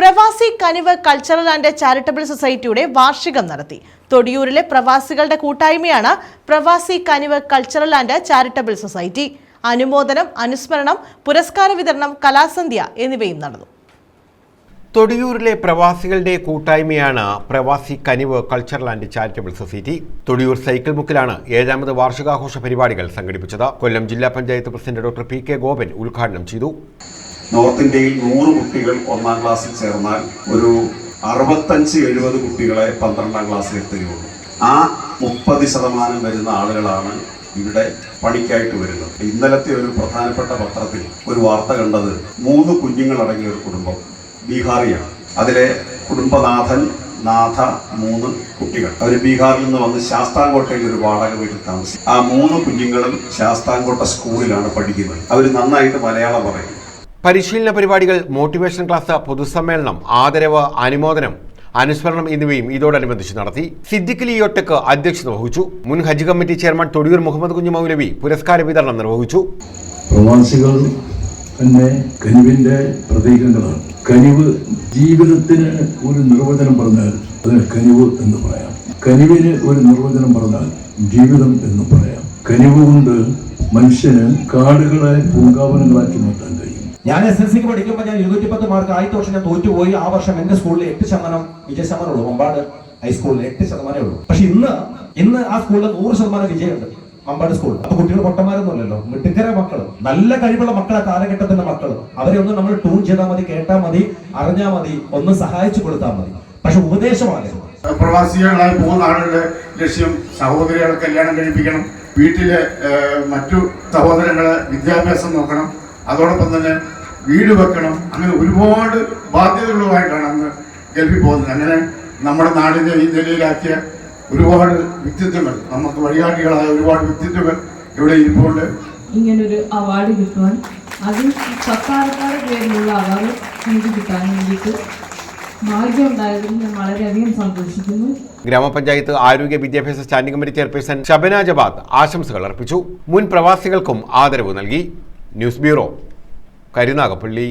പ്രവാസി കനിവ് cultural and charitable സൊസൈറ്റിയുടെ വാർഷികം നടത്തി. തൊടിയൂരിലെ പ്രവാസികളുടെ കൂട്ടായ്മയാണ് Pravasi Kanivu cultural and charitable society അനുമോദനം അനുസ്മരണം പുരസ്കാര വിതരണം കലാസന്ധ്യ എന്നിവയും നടന്നു. തൊടിയൂരിലെ പ്രവാസികളുടെ കൂട്ടായ്മയാണ് പ്രവാസി കനിവ് cultural and charitable society Thodiyoor cycle മുക്കിലാണ് ഏഴാമത് വാർഷികാഘോഷ പരിപാടികൾ സംഘടിപ്പിച്ചത്. കൊല്ലം ജില്ലാ panchayat president doctor P K Gopan ഉദ്ഘാടനം ചെയ്തു. നോർത്ത് ഇന്ത്യയിൽ നൂറ് കുട്ടികൾ ഒന്നാം ക്ലാസ്സിൽ ചേർന്നാൽ ഒരു അറുപത്തഞ്ച് എഴുപത് കുട്ടികളെ പന്ത്രണ്ടാം ക്ലാസ്സിൽ എത്തുകയുള്ളൂ ആ മുപ്പത് ശതമാനം വരുന്ന ആളുകളാണ് ഇവിടെ പണിക്കായിട്ട് വരുന്നത്. ഇന്നലത്തെ ഒരു പ്രധാനപ്പെട്ട പത്രത്തിൽ ഒരു വാർത്ത കണ്ടത് മൂന്ന് കുഞ്ഞുങ്ങളടങ്ങിയ ഒരു കുടുംബം ബീഹാറിയാണ്. അതിലെ കുടുംബനാഥൻ നാഥ മൂന്ന് കുട്ടികൾ. അവർ ബീഹാറിൽ നിന്ന് വന്ന് ശാസ്താംകോട്ടയിൽ ഒരു വാടക വീട്ടിൽ താമസിക്കും ആ മൂന്ന് കുഞ്ഞുങ്ങളും ശാസ്താംകോട്ട സ്കൂളിലാണ് പഠിക്കുന്നത്. അവർ നന്നായിട്ട് മലയാളം പറയും. പരിശീലന പരിപാടികൾ മോട്ടിവേഷൻ ക്ലാസ് പൊതുസമ്മേളനം ആദരവ് അനുമോദനം അനുസ്മരണം എന്നിവയും ഇതോടനുബന്ധിച്ച് നടത്തി സിദ്ദിഖ് ലിയോട്ടക്ക് അധ്യക്ഷത വഹിച്ചു. മുൻ ഹജ്ജ് കമ്മിറ്റി ചെയർമാൻ തൊടിയൂർ മുഹമ്മദ് കുഞ്ഞു മൗലവി പുരസ്കാര വിതരണം നിർവഹിച്ചു. പ്രവാസികൾ തന്നെ കനിവിന്റെ പ്രതീകങ്ങളാണ്. കനിവ് ജീവിതത്തിന് ഒരു നിർവചനം പറഞ്ഞാൽ അതിന് കനിവ് എന്ന് പറയാം. കനിവിന് ഒരു നിർവചനം പറഞ്ഞാൽ ജീവിതം എന്ന് പറയാം. കനിവ് കൊണ്ട് മനുഷ്യന് കാടുകളെ പൂങ്കാവനങ്ങളാക്കി മാറ്റാൻ ഞാൻ എസ് എൽ സിക്ക് പഠിക്കുമ്പോൾ ഞാൻ ഇരുന്നൂറ്റി പത്ത് മാർക്ക് ആദ്യത്തെ വർഷം ഞാൻ തോറ്റുപോയി. ആ വർഷം എന്റെ സ്കൂളിൽ എട്ട് ശതമാനം വിജയ ശതമാനം ഉള്ളൂ മമ്പാട് ഹൈസ്കൂളിൽ എട്ട് ശതമാനമേ ഉള്ളൂ. പക്ഷെ ഇന്ന് ഇന്ന് ആ സ്കൂളിൽ നൂറ് ശതമാനം വിജയമുണ്ട്. മമ്പാട് സ്കൂൾ അപ്പൊ കുട്ടികൾ പൊട്ടന്മാരൊന്നുമല്ലല്ലോ. മിടുക്കര മക്കൾ നല്ല കഴിവുള്ള മക്കളെ കാലഘട്ടത്തിന്റെ മക്കൾ അവരെ ഒന്ന് നമ്മൾ ട്യൂൺ ചെയ്താൽ മതി കേട്ടാൽ മതി അറിഞ്ഞാൽ മതി ഒന്ന് സഹായിച്ചു കൊടുത്താൽ മതി. പക്ഷെ ഉപദേശമാണ്. പ്രവാസികളായി പോകുന്ന ആളുകളുടെ ലക്ഷ്യം സഹോദരികളെ കല്യാണം കഴിപ്പിക്കണം. വീട്ടിലെ മറ്റു സഹോദരങ്ങളെ വിദ്യാഭ്യാസം നോക്കണം. അതോടൊപ്പം തന്നെ വീട് വെക്കണം. അങ്ങനെ ഒരുപാട് ബാധ്യതകളുമായിട്ടാണ് അന്ന് ഗൾഫിൽ പോകുന്നത്. അങ്ങനെ നമ്മുടെ നാടിനെ ഈ നിലയിലാക്കിയ ഒരുപാട് വ്യക്തിത്വങ്ങൾ നമുക്ക് വഴികാട്ടികളായ ഒരുപാട് വ്യക്തിത്വങ്ങൾ ഇവിടെ ഇരിപ്പുണ്ട്. ഇങ്ങനൊരു അവാർഡ് കിട്ടുവാൻ. അത് പത്താൾക്കാരുടെ പേരിലുള്ള അവാർഡ് എനിക്ക് കിട്ടാൻ വേണ്ടിയിട്ട് ഗ്രാമപഞ്ചായത്ത് ആരോഗ്യ വിദ്യാഭ്യാസ standing committee chairperson Shabana Jabad ആശംസകൾ അർപ്പിച്ചു. മുൻ പ്രവാസികൾക്കും ആദരവ് നൽകി. News bureau. കരുനാഗപ്പള്ളി